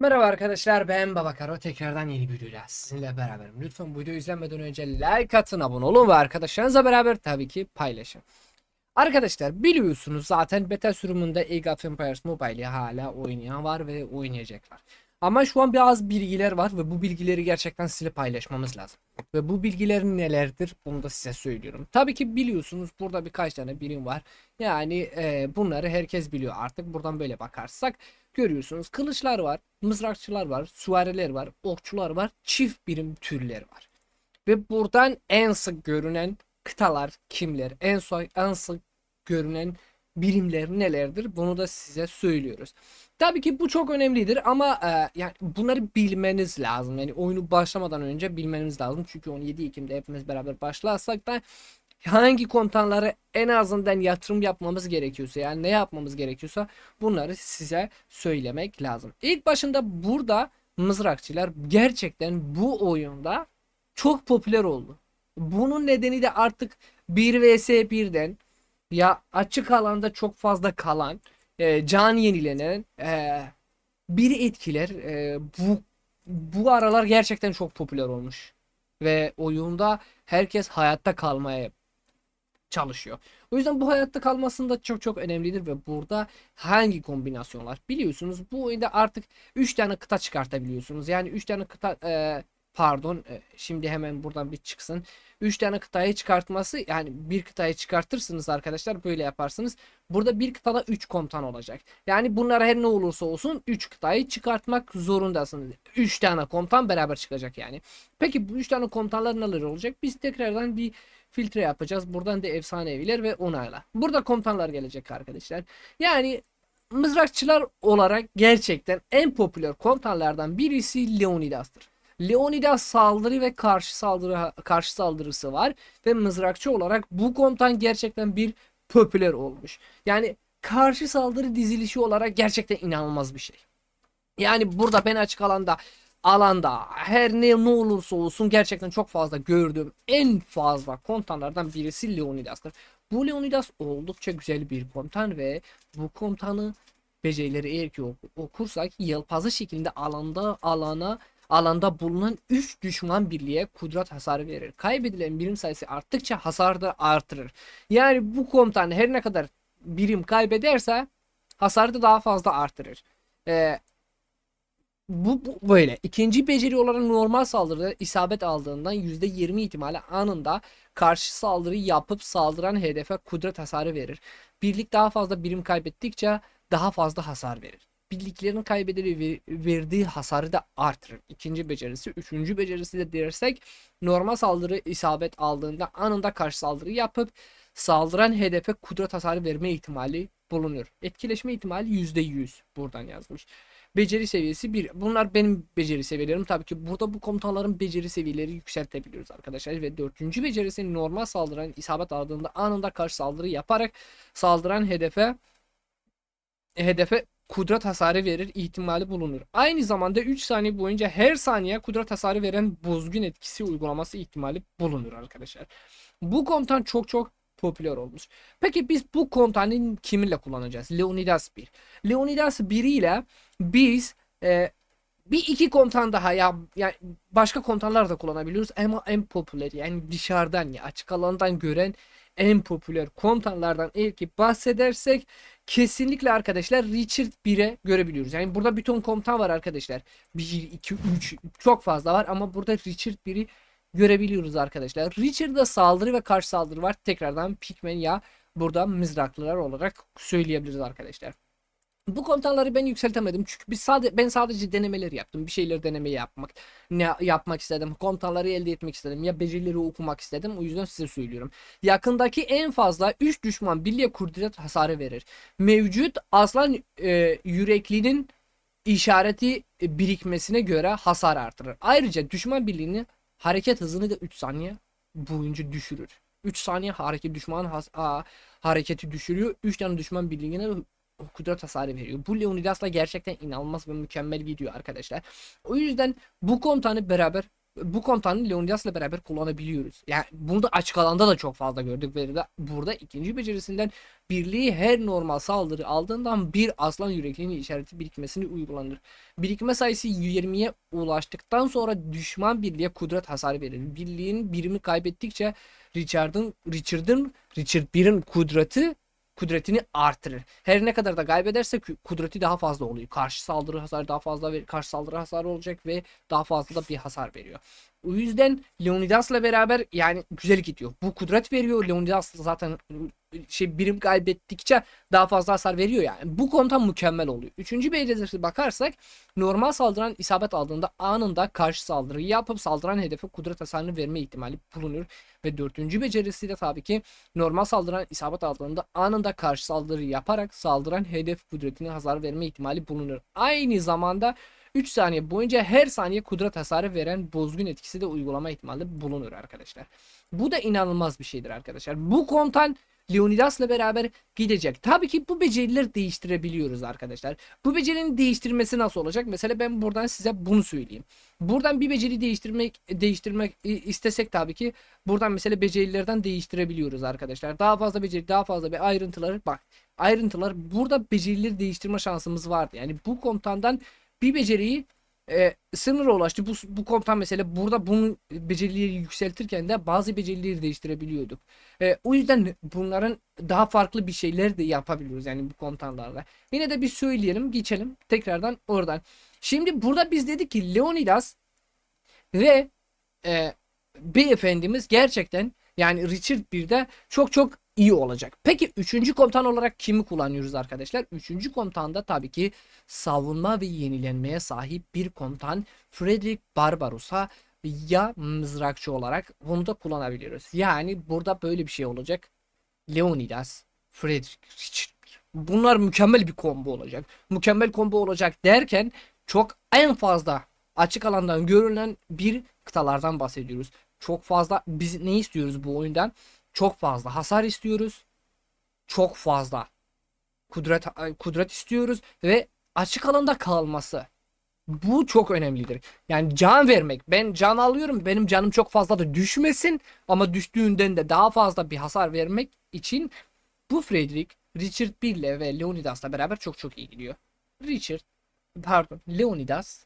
Merhaba arkadaşlar ben Babakaro tekrardan yeni videoyla sizinle beraberim. Lütfen bu videoyu izlemeden önce like atın abone olun ve arkadaşlarınızla beraber tabii ki paylaşın. Arkadaşlar biliyorsunuz zaten beta sürümünde Age of Empires Mobile'i hala oynayan var ve oynayacaklar. Ama şu an biraz bilgiler var ve bu bilgileri gerçekten sizinle paylaşmamız lazım. Ve bu bilgiler nelerdir bunu da size söylüyorum. Tabii ki biliyorsunuz burada birkaç tane birim var. Yani e, bunları herkes biliyor artık buradan böyle bakarsak görüyorsunuz. Kılıçlar var, mızrakçılar var, süvariler var, okçular var, çift birim türleri var. Ve buradan en sık görünen kıtalar kimler, en, so en sık görünen birimler nelerdir bunu da size söylüyoruz. Tabii ki bu çok önemlidir ama e, yani bunları bilmeniz lazım. Yani oyunu başlamadan önce bilmeniz lazım. Çünkü 17 Ekim'de hepimiz beraber başlarsak da hangi komutanlara en azından yatırım yapmamız gerekiyorsa yani ne yapmamız gerekiyorsa bunları size söylemek lazım. İlk başında burada mızrakçılar gerçekten bu oyunda çok popüler oldu. Bunun nedeni de artık 1 vs 1'den ya açık alanda çok fazla kalan e, can yenilenen e, bir etkiler e, bu bu aralar gerçekten çok popüler olmuş ve oyunda herkes hayatta kalmaya çalışıyor. O yüzden bu hayatta kalmasında çok çok önemlidir ve burada hangi kombinasyonlar biliyorsunuz bu oyunda artık 3 tane kıta çıkartabiliyorsunuz. Yani 3 tane kıta e, pardon e, şimdi hemen buradan bir çıksın. 3 tane kıtayı çıkartması yani bir kıtayı çıkartırsınız arkadaşlar böyle yaparsınız. Burada bir kıtada 3 komutan olacak. Yani bunlar her ne olursa olsun 3 kıtayı çıkartmak zorundasınız. 3 tane komutan beraber çıkacak yani. Peki bu 3 tane komutanlar neler olacak? Biz tekrardan bir filtre yapacağız. Buradan da efsaneviler ve onayla. Burada komutanlar gelecek arkadaşlar. Yani mızrakçılar olarak gerçekten en popüler komutanlardan birisi Leonidas'tır. Leonidas saldırı ve karşı saldırı karşı saldırısı var ve mızrakçı olarak bu komutan gerçekten bir popüler olmuş. Yani karşı saldırı dizilişi olarak gerçekten inanılmaz bir şey. Yani burada ben açık alanda alanda her ne ne olursa olsun gerçekten çok fazla gördüğüm en fazla komutanlardan birisi Leonidas'tır. Bu Leonidas oldukça güzel bir komutan ve bu komutanı becerileri eğer ki oku- okursak yelpaze şekilde alanda alana alanda bulunan 3 düşman birliğe kudret hasarı verir. Kaybedilen birim sayısı arttıkça hasar da artırır. Yani bu komutan her ne kadar birim kaybederse hasarı da daha fazla artırır. Ee, bu, bu böyle. İkinci beceri olarak normal saldırıda isabet aldığından %20 ihtimalle anında karşı saldırı yapıp saldıran hedefe kudret hasarı verir. Birlik daha fazla birim kaybettikçe daha fazla hasar verir. Birliklerin kaybederek ve- verdiği hasarı da artırır. İkinci becerisi. Üçüncü becerisi de dersek normal saldırı isabet aldığında anında karşı saldırı yapıp saldıran hedefe kudret hasarı verme ihtimali bulunur. Etkileşme ihtimali %100 buradan yazmış. Beceri seviyesi 1. Bunlar benim beceri seviyelerim. Tabii ki burada bu komutanların beceri seviyeleri yükseltebiliyoruz arkadaşlar. Ve dördüncü becerisi normal saldıran isabet aldığında anında karşı saldırı yaparak saldıran hedefe hedefe kudret hasarı verir ihtimali bulunur. Aynı zamanda 3 saniye boyunca her saniye kudret hasarı veren bozgun etkisi uygulaması ihtimali bulunur arkadaşlar. Bu komutan çok çok popüler olmuş. Peki biz bu komutanı kiminle kullanacağız? Leonidas 1. Leonidas 1 ile biz e, bir iki komutan daha ya yani başka komutanlar da kullanabiliyoruz ama en popüler yani dışarıdan ya açık alandan gören en popüler komutanlardan eğer ki bahsedersek kesinlikle arkadaşlar Richard 1'e görebiliyoruz. Yani burada bir ton komutan var arkadaşlar. 1, 2, 3 çok fazla var ama burada Richard 1'i görebiliyoruz arkadaşlar. Richard'da saldırı ve karşı saldırı var. Tekrardan Pikmin ya burada mızraklılar olarak söyleyebiliriz arkadaşlar. Bu komutanları ben yükseltemedim çünkü biz sadece ben sadece denemeler yaptım. Bir şeyler deneme yapmak, ne yapmak istedim. Komutanları elde etmek istedim ya becerileri okumak istedim. O yüzden size söylüyorum. Yakındaki en fazla 3 düşman birliğe kudret hasarı verir. Mevcut aslan e, yüreklinin işareti birikmesine göre hasar artırır. Ayrıca düşman birliğinin hareket hızını da 3 saniye boyunca düşürür. 3 saniye hareket düşman has a, hareketi düşürüyor. 3 tane düşman birliğine kudret hasarı veriyor. Bu Leonidas'la gerçekten inanılmaz ve mükemmel gidiyor arkadaşlar. O yüzden bu komutanı beraber bu komutanı Leonidas'la beraber kullanabiliyoruz. Yani bunu da açık alanda da çok fazla gördük ve burada ikinci becerisinden birliği her normal saldırı aldığından bir aslan yürekliğinin işareti birikmesini uygulanır. Birikme sayısı 20'ye ulaştıktan sonra düşman birliğe kudret hasarı verir. Birliğin birimi kaybettikçe Richard'ın Richard'ın Richard 1'in kudreti kudretini artırır. Her ne kadar da kaybederse kudreti daha fazla oluyor. Karşı saldırı hasarı daha fazla ver, karşı saldırı hasarı olacak ve daha fazla da bir hasar veriyor. O yüzden Leonidas'la beraber yani güzel gidiyor. Bu kudret veriyor. Leonidas zaten şey birim kaybettikçe daha fazla hasar veriyor yani. Bu komutan mükemmel oluyor. Üçüncü becerisi bakarsak normal saldıran isabet aldığında anında karşı saldırıyı yapıp saldıran hedefe kudret hasarını verme ihtimali bulunur. Ve dördüncü becerisi de tabii ki normal saldıran isabet aldığında anında karşı saldırı yaparak saldıran hedef kudretine hasar verme ihtimali bulunur. Aynı zamanda 3 saniye boyunca her saniye kudret hasarı veren bozgun etkisi de uygulama ihtimali bulunur arkadaşlar. Bu da inanılmaz bir şeydir arkadaşlar. Bu komutan Leonidas'la beraber gidecek. Tabii ki bu becerileri değiştirebiliyoruz arkadaşlar. Bu becerinin değiştirmesi nasıl olacak? Mesela ben buradan size bunu söyleyeyim. Buradan bir beceri değiştirmek değiştirmek istesek tabii ki buradan mesela becerilerden değiştirebiliyoruz arkadaşlar. Daha fazla beceri, daha fazla bir ayrıntıları bak. Ayrıntılar burada becerileri değiştirme şansımız vardı. Yani bu komutandan bir beceriyi e, sınıra ulaştı. Bu, bu komutan mesela burada bunu becerileri yükseltirken de bazı becerileri değiştirebiliyorduk. E, o yüzden bunların daha farklı bir şeyler de yapabiliyoruz yani bu komutanlarla. Yine de bir söyleyelim geçelim tekrardan oradan. Şimdi burada biz dedik ki Leonidas ve e, beyefendimiz gerçekten yani Richard 1'de çok çok iyi olacak. Peki 3. komutan olarak kimi kullanıyoruz arkadaşlar? 3. komutanda tabii ki savunma ve yenilenmeye sahip bir komutan Frederick Barbarossa ya mızrakçı olarak bunu da kullanabiliyoruz. Yani burada böyle bir şey olacak. Leonidas, Frederick, Richard. Bunlar mükemmel bir combo olacak. Mükemmel combo olacak derken çok en fazla açık alandan görülen bir kıtalardan bahsediyoruz. Çok fazla biz ne istiyoruz bu oyundan? Çok fazla hasar istiyoruz. Çok fazla kudret kudret istiyoruz ve açık alanda kalması. Bu çok önemlidir. Yani can vermek. Ben can alıyorum. Benim canım çok fazla da düşmesin ama düştüğünden de daha fazla bir hasar vermek için bu Frederick Richard 1 ile ve Leonidas'la beraber çok çok iyi gidiyor. Richard pardon Leonidas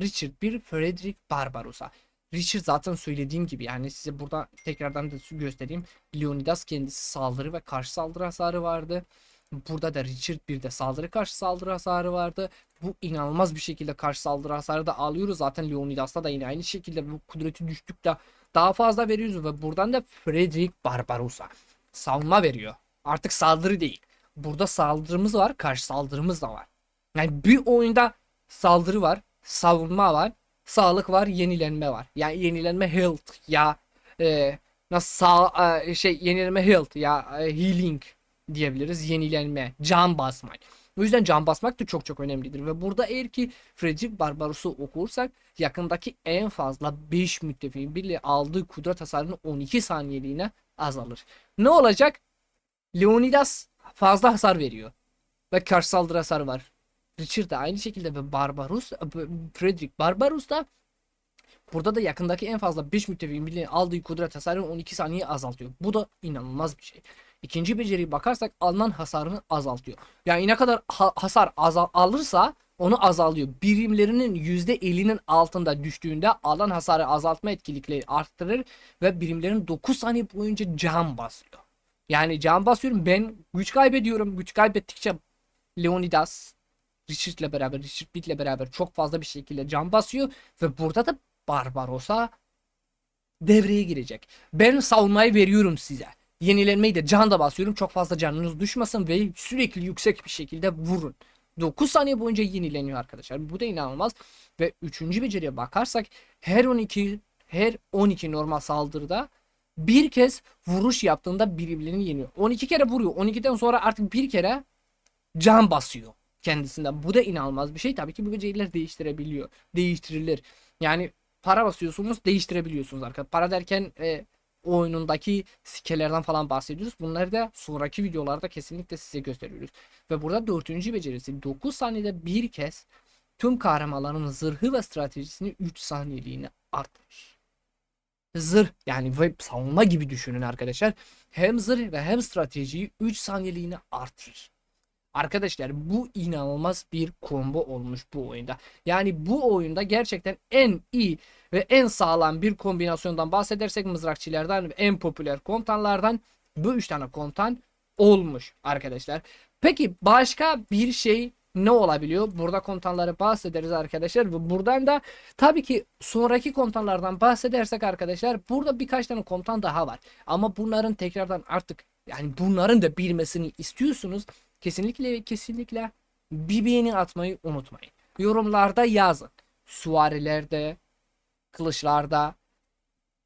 Richard 1 Frederick Barbarossa. Richard zaten söylediğim gibi yani size burada tekrardan da göstereyim. Leonidas kendisi saldırı ve karşı saldırı hasarı vardı. Burada da Richard 1'de saldırı karşı saldırı hasarı vardı. Bu inanılmaz bir şekilde karşı saldırı hasarı da alıyoruz. Zaten Leonidas'ta da yine aynı şekilde bu kudreti düştükçe daha fazla veriyoruz ve buradan da Frederick Barbarossa savunma veriyor. Artık saldırı değil. Burada saldırımız var, karşı saldırımız da var. Yani bir oyunda saldırı var, savunma var, sağlık var, yenilenme var. Yani yenilenme health ya e, nasıl sağ e, şey yenilenme health ya e, healing diyebiliriz. Yenilenme, can basmak. O yüzden can basmak da çok çok önemlidir ve burada eğer ki Frederick Barbaros'u okursak yakındaki en fazla 5 müttefiğin birliği aldığı kudret hasarını 12 saniyeliğine azalır. Ne olacak? Leonidas fazla hasar veriyor. Ve karşı saldırı hasarı var. Richard da aynı şekilde ve Barbaros, Frederick Barbaros da burada da yakındaki en fazla 5 müttefiğin birliğinin aldığı kudret hasarını 12 saniye azaltıyor. Bu da inanılmaz bir şey. İkinci beceriye bakarsak alınan hasarını azaltıyor. Yani ne kadar ha- hasar azal alırsa onu azalıyor. Birimlerinin %50'nin altında düştüğünde alan hasarı azaltma etkilikleri arttırır ve birimlerin 9 saniye boyunca can basıyor. Yani can basıyorum ben güç kaybediyorum. Güç kaybettikçe Leonidas Richard'le beraber Richard Big'le beraber çok fazla bir şekilde can basıyor ve burada da Barbarossa devreye girecek. Ben savunmayı veriyorum size. Yenilenmeyi de can da basıyorum. Çok fazla canınız düşmesin ve sürekli yüksek bir şekilde vurun. 9 saniye boyunca yenileniyor arkadaşlar. Bu da inanılmaz. Ve 3. beceriye bakarsak her 12 her 12 normal saldırıda bir kez vuruş yaptığında birbirlerini yeniyor. 12 kere vuruyor. 12'den sonra artık bir kere can basıyor kendisinden. Bu da inanılmaz bir şey. Tabii ki bu beceriler değiştirebiliyor. Değiştirilir. Yani para basıyorsunuz değiştirebiliyorsunuz arkadaşlar. Para derken e, oyunundaki sikelerden falan bahsediyoruz. Bunları da sonraki videolarda kesinlikle size gösteriyoruz. Ve burada dördüncü becerisi 9 saniyede bir kez tüm kahramanların zırhı ve stratejisini 3 saniyeliğine arttırır. Zırh yani web savunma gibi düşünün arkadaşlar. Hem zırh ve hem stratejiyi 3 saniyeliğine artırır. Arkadaşlar bu inanılmaz bir combo olmuş bu oyunda. Yani bu oyunda gerçekten en iyi ve en sağlam bir kombinasyondan bahsedersek mızrakçılardan ve en popüler komutanlardan bu üç tane komutan olmuş arkadaşlar. Peki başka bir şey ne olabiliyor? Burada komutanları bahsederiz arkadaşlar ve buradan da tabii ki sonraki komutanlardan bahsedersek arkadaşlar burada birkaç tane komutan daha var. Ama bunların tekrardan artık yani bunların da bilmesini istiyorsunuz. Kesinlikle ve kesinlikle bir beğeni atmayı unutmayın. Yorumlarda yazın. Suarilerde, kılıçlarda,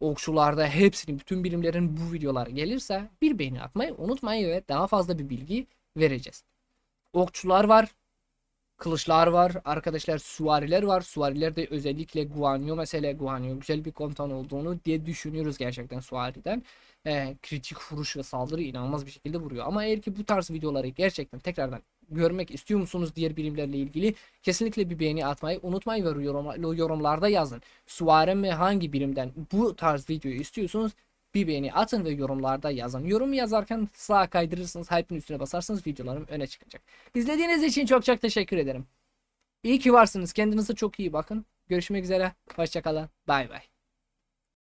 okçularda hepsinin bütün birimlerin bu videolar gelirse bir beğeni atmayı unutmayın ve daha fazla bir bilgi vereceğiz. Okçular var, kılıçlar var, arkadaşlar süvariler var. Süvarilerde özellikle Guanyu mesela Guanyu güzel bir komutan olduğunu diye düşünüyoruz gerçekten süvariden. Ee, kritik vuruş ve saldırı inanılmaz bir şekilde vuruyor. Ama eğer ki bu tarz videoları gerçekten tekrardan görmek istiyor musunuz diğer birimlerle ilgili kesinlikle bir beğeni atmayı unutmayın ve yorum, yorumlarda yazın. Süvari mi hangi birimden bu tarz videoyu istiyorsunuz bir beğeni atın ve yorumlarda yazın. Yorum yazarken sağa kaydırırsınız, hype'ın üstüne basarsanız videolarım öne çıkacak. İzlediğiniz için çok çok teşekkür ederim. İyi ki varsınız. Kendinize çok iyi bakın. Görüşmek üzere. Hoşçakalın. Bay bay.